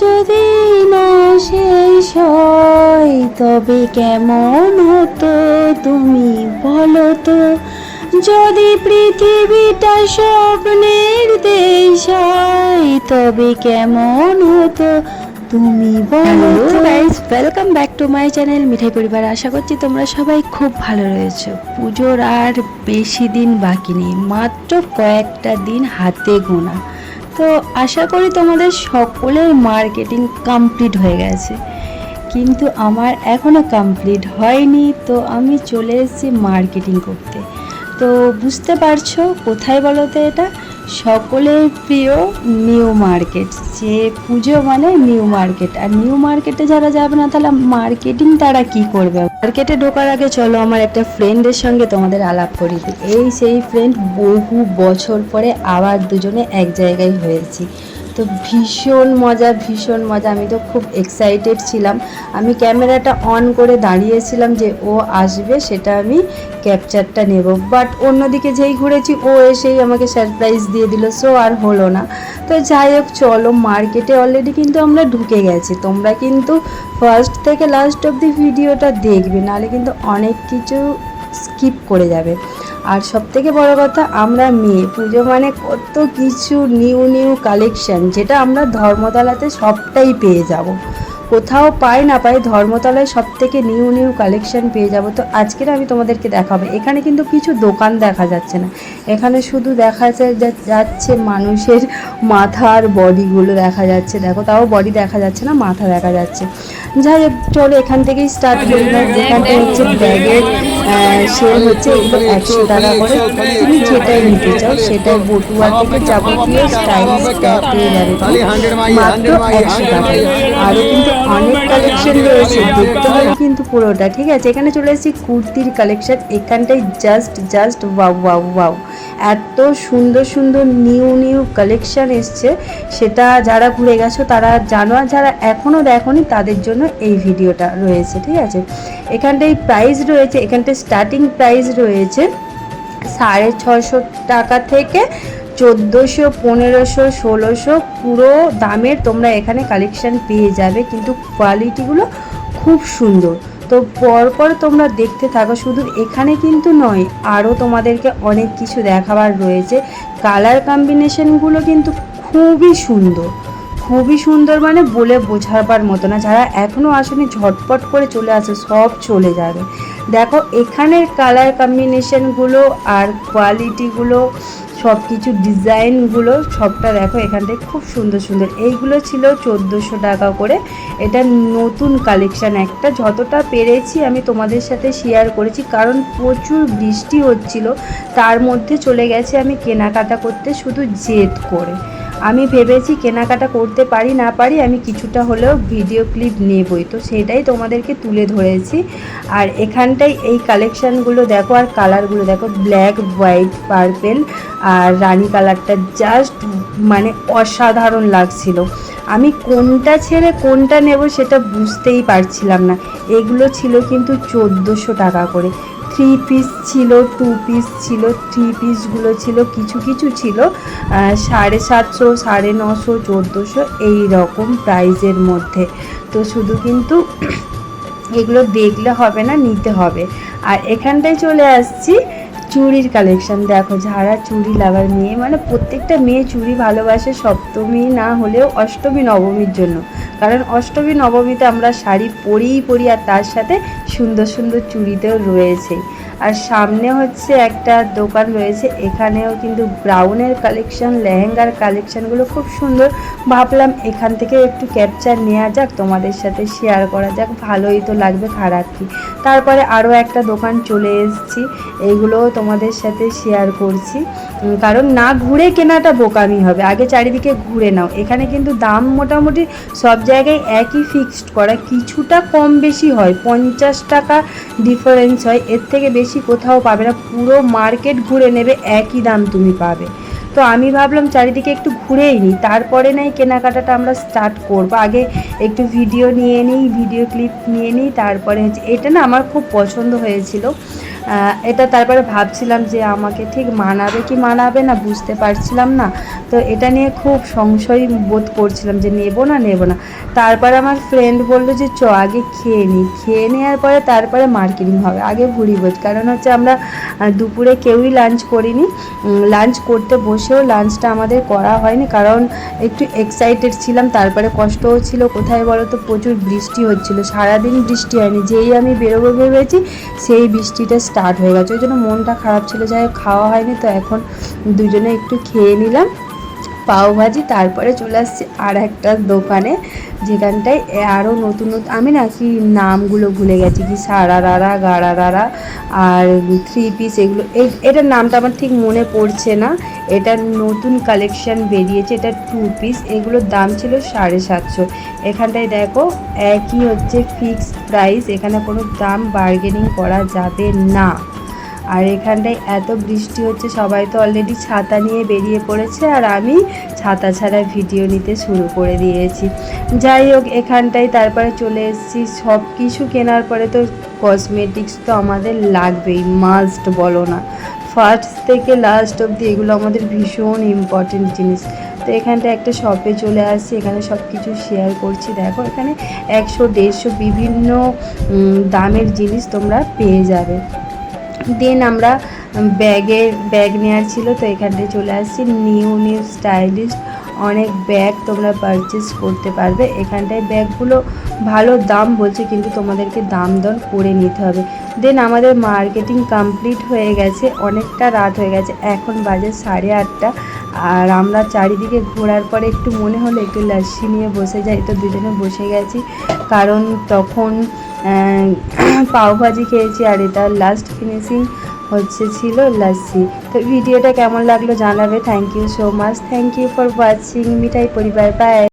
যদি না শেষ হয় তবে কেমন হতো তুমি বলো তো? যদি পৃথিবীটা স্বপ্নের দেশ হয় তবে কেমন হতো তুমি বলো guys welcome back to my channel Mithai Poribar. আশা করছি তোমরা সবাই খুব ভালো রয়েছো। পুজোর আর বেশি দিন বাকি নেই মাত্র কয়েকটা দিন হাতে গোনা। তো আশা করি তোমাদের সকলের মার্কেটিং কমপ্লিট হয়ে গেছে। কিন্তু আমার এখনও কমপ্লিট হয়নি, তো আমি চলে এসেছি মার্কেটিং করতে। তো বুঝতে পারছ কোথায় বলো তো এটা? সকলের প্রিয় নিউ মার্কেট, যে পুজো মানে নিউ মার্কেট। আর নিউ মার্কেটে যারা যাবে না, তাহলে মার্কেটিং তারা কি করবে? মার্কেটে ঢোকার আগে চলো, আমার একটা ফ্রেন্ডের সঙ্গে তোমাদের আলাপ করি। এই সেই ফ্রেন্ড বহু বছর পরে আবার দুজনে এক জায়গায় হয়েছি। তো ভীষণ মজা ভীষণ মজা। আমি তো খুব এক্সাইটেড ছিলাম। আমি ক্যামেরাটা অন করে দাঁড়িয়েছিলাম যে ও আসবে, সেটা আমি ক্যাপচারটা নেব। বাট অন্যদিকে যেই ঘুরেছি, ও এসেই আমাকে সারপ্রাইজ দিয়ে দিল সো আর হলো না। তো যাই হোক, চলো মার্কেটে অলরেডি কিন্তু আমরা ঢুকে গেছি। তোমরা কিন্তু ফার্স্ট থেকে লাস্ট অব দি ভিডিওটা দেখবে, নাহলে কিন্তু অনেক কিছু স্কিপ করে যাবে। আর সব থেকে বড় কথা, আমরা মেয়ে। পুজো মানে কত কিছু নিউ নিউ কালেকশন যেটা আমরা ধর্মতলাতে সবটাই পেয়ে যাব। কোথাও পাই না পাই ধর্মতলায় সব থেকে নিউ নিউ কালেকশন পেয়ে যাব। তো আজকের আমি তোমাদেরকে দেখাবো। এখানে কিন্তু কিছু দোকান দেখা যাচ্ছে না। এখানে শুধু দেখা যাচ্ছে মানুষের মাথার বডিগুলো দেখা যাচ্ছে। দেখো, তাও বডি দেখা যাচ্ছে না, মাথা দেখা যাচ্ছে। যাই হোক চলো এখান থেকেই স্টার্ট করি। না যেখানটা হচ্ছে ব্যাগের সেল হচ্ছে এগুলো একশো টাকা করে। তুমি যেটাই নিতে চাও সেটাই বটুয়া থেকে যাবতীয় স্টাইলিশ ব্যাগ পেয়ে যাবে। মাত্র একশো টাকায় আরও কিন্তু অনেক কালেকশন রয়েছে। দেখতে হবে কিন্তু পুরোটা ঠিক আছে? এখানে চলে এসেছি কুর্তির collection এখানটাই just just wow wow wow এত সুন্দর সুন্দর নিউ নিউ কালেকশান এসছে। সেটা যারা ঘুরে গেছো, তারা জানো আর যারা এখনও দেখোনি, তাদের জন্য এই ভিডিওটা রয়েছে, ঠিক আছে? এখানটায় প্রাইস রয়েছে, এখানটায় স্টার্টিং প্রাইস রয়েছে সাড়ে ছশো টাকা থেকে চোদ্দোশো, পনেরোশো, ষোলোশো। পুরো দামের তোমরা এখানে কালেকশান পেয়ে যাবে, কিন্তু কোয়ালিটিগুলো খুব সুন্দর। তো পরপর তোমরা দেখতে থাকো, শুধু এখানে কিন্তু নয় আরও তোমাদেরকে অনেক কিছু দেখাবার রয়েছে। কালার কম্বিনেশনগুলো কিন্তু খুবই সুন্দর। খুবই সুন্দর মানে বলে বোঝাবার মতো না, যারা এখনও আসেনি ঝটপট করে চলে আসে, সব চলে যাবে। দেখো, এখানের কালার কম্বিনেশনগুলো আর কোয়ালিটিগুলো সব কিছু ডিজাইনগুলো সবটা দেখো এখানটায় খুব সুন্দর সুন্দর। এইগুলো ছিল চোদ্দোশো টাকা করে। এটা নতুন কালেকশান একটা। যতটা পেরেছি আমি তোমাদের সাথে শেয়ার করেছি, কারণ প্রচুর বৃষ্টি হচ্ছিল। তার মধ্যে চলে গেছে আমি কেনাকাটা করতে শুধু জেদ করে। আমি ভেবেছি কেনাকাটা করতে পারি, না পারি, আমি কিছুটা হলেও ভিডিও ক্লিপ নেবই। তো সেটাই তোমাদেরকে তুলে ধরেছি। আর এখানটাই এই কালেকশানগুলো দেখো, আর কালারগুলো দেখো ব্ল্যাক হোয়াইট পার্পেল আর রানী কালারটা জাস্ট মানে অসাধারণ লাগছিল। আমি কোনটা ছেড়ে কোনটা নেব সেটা বুঝতেই পারছিলাম না। এগুলো ছিল কিন্তু চোদ্দোশো টাকা করে। থ্রি পিস ছিল টু পিস ছিল থ্রি পিসগুলো ছিল, কিছু কিছু ছিল সাড়ে সাতশো, সাড়ে নশো, চোদ্দোশো এই রকম প্রাইজের মধ্যে। তো শুধু কিন্তু এগুলো দেখলে হবে না, নিতে হবে। আর এখানটায় চলে আসছি চুড়ির কালেকশন দেখো যারা চুড়ি লাগার মেয়ে মানে প্রত্যেকটা মেয়ে চুড়ি ভালোবাসে সপ্তমী না হলেও অষ্টমী, নবমীর জন্য। কারণ অষ্টমী, নবমীতে আমরা শাড়ি পরেই পরি আর তার সাথে সুন্দর সুন্দর চুড়িতেও রয়েছে। আর সামনে হচ্ছে একটা দোকান রয়েছে, এখানেও কিন্তু ব্রাউনের কালেকশন লেহেঙ্গার কালেকশনগুলো খুব সুন্দর। ভাবলাম এখান থেকে একটু ক্যাপচার নেওয়া যাক, তোমাদের সাথে শেয়ার করা যাক, ভালোই তো লাগবে খারাপ কি তারপরে আরও একটা দোকান চলে এসেছি এইগুলোও তোমাদের সাথে শেয়ার করছি। কারণ না ঘুরে কেনাটা বোকামি হবে, আগে চারিদিকে ঘুরে নাও। এখানে কিন্তু দাম মোটামুটি সব জায়গায় একই ফিক্সড করা, কিছুটা কম বেশি হয়, পঞ্চাশ টাকা ডিফারেন্স হয়, এর থেকে বেশি কোথাও পাবে না। পুরো মার্কেট ঘুরে নেবে একই দাম তুমি পাবে। তো আমি ভাবলাম চারিদিকে একটু ঘুরেই নিই। তারপরে নাই কেনাকাটাটা আমরা স্টার্ট করব। আগে একটু ভিডিও নিয়ে নিই ভিডিও ক্লিপ নিয়ে নিই, তারপরে হচ্ছে, এটা না আমার খুব পছন্দ হয়েছিল। এটা তারপরে ভাবছিলাম যে আমাকে ঠিক মানাবে কি মানাবে না বুঝতে পারছিলাম না। তো এটা নিয়ে খুব সংশয় বোধ করছিলাম যে নেব না নেব না। তারপরে আমার ফ্রেন্ড বলল যে, চ, আগে খেয়ে নিই খেয়ে নেওয়ার পরে তারপরে মার্কেটিং হবে। আগে ভুড়ি বোধ। কারণ হচ্ছে আমরা দুপুরে কেউই লাঞ্চ করিনি। লাঞ্চ করতে বসেও লাঞ্চটা আমাদের করা হয়নি, কারণ একটু এক্সাইটেড ছিলাম, তারপরে কষ্টও ছিল। কোথায় বলো তো প্রচুর বৃষ্টি হচ্ছিল। সারাদিন বৃষ্টি হয়নি। যেই আমি বেরোবো ভেবেছি, সেই বৃষ্টিটা স্টার্ট হয়ে গেছে। ওই জন্য মনটা খারাপ ছিল। যাই খাওয়া হয়নি, তো এখন দুজনে একটু খেয়ে নিলাম। পাওভাজি তারপরে চলে আসছি আর একটা দোকানে, যেখানটায় আরও নতুন নতুন, আমি না কি নামগুলো ভুলে গেছি, কি সারারারা গারারারা আর থ্রি পিস এগুলো এটার নামটা আমার ঠিক মনে পড়ছে না, এটা নতুন কালেকশন বেরিয়েছে, এটা টু পিস এগুলোর দাম ছিল সাড়ে সাতশো। এখানটায় দেখো, একই হচ্ছে ফিক্সড প্রাইস এখানে কোনো দাম বার্গেনিং করা যাবে না। আর এখানটায় এত বৃষ্টি হচ্ছে, সবাই তো অলরেডি ছাতা নিয়ে বেরিয়ে পড়েছে আর আমি ছাতা ছাড়া ভিডিও নিতে শুরু করে দিয়েছি। যাই হোক, এখানটায় তারপরে চলে এসেছি। সব কিছু কেনার পরে তো কসমেটিক্স তো আমাদের লাগবেই মাস্ট বলো না। ফার্স্ট থেকে লাস্ট অবধি এগুলো আমাদের ভীষণ ইম্পর্টেন্ট জিনিস। তো এখানটা একটা শপে চলে আসছি, এখানে সব কিছু শেয়ার করছি। দেখো, এখানে একশো দেড়শো বিভিন্ন দামের জিনিস তোমরা পেয়ে যাবে। দেন আমরা ব্যাগে, ব্যাগ নেওয়ার ছিল, তো এখানটায় চলে আসছি। নিউ নিউ স্টাইলিশ অনেক ব্যাগ তোমরা পারচেস করতে পারবে। এখানটায় ব্যাগগুলো ভালো দাম বলছে, কিন্তু তোমাদেরকে দাম দর করে নিতে হবে। দেন আমাদের মার্কেটিং কমপ্লিট হয়ে গেছে, অনেকটা রাত হয়ে গেছে। এখন বাজে সাড়ে আটটা, আর আমরা চারিদিকে ঘোরার পরে একটু মনে হলো, একটু লাস্সি নিয়ে বসে যাই। তো দুজনে বসে গেছি, কারণ তখন পাওভাজি খেয়েছি আর এটা লাস্ট ফিনিশিং হচ্ছে ছিল লাসি তো ভিডিওটা কেমন লাগল জানাবে? Thank you so much thank you for watching Mithai Poribar bye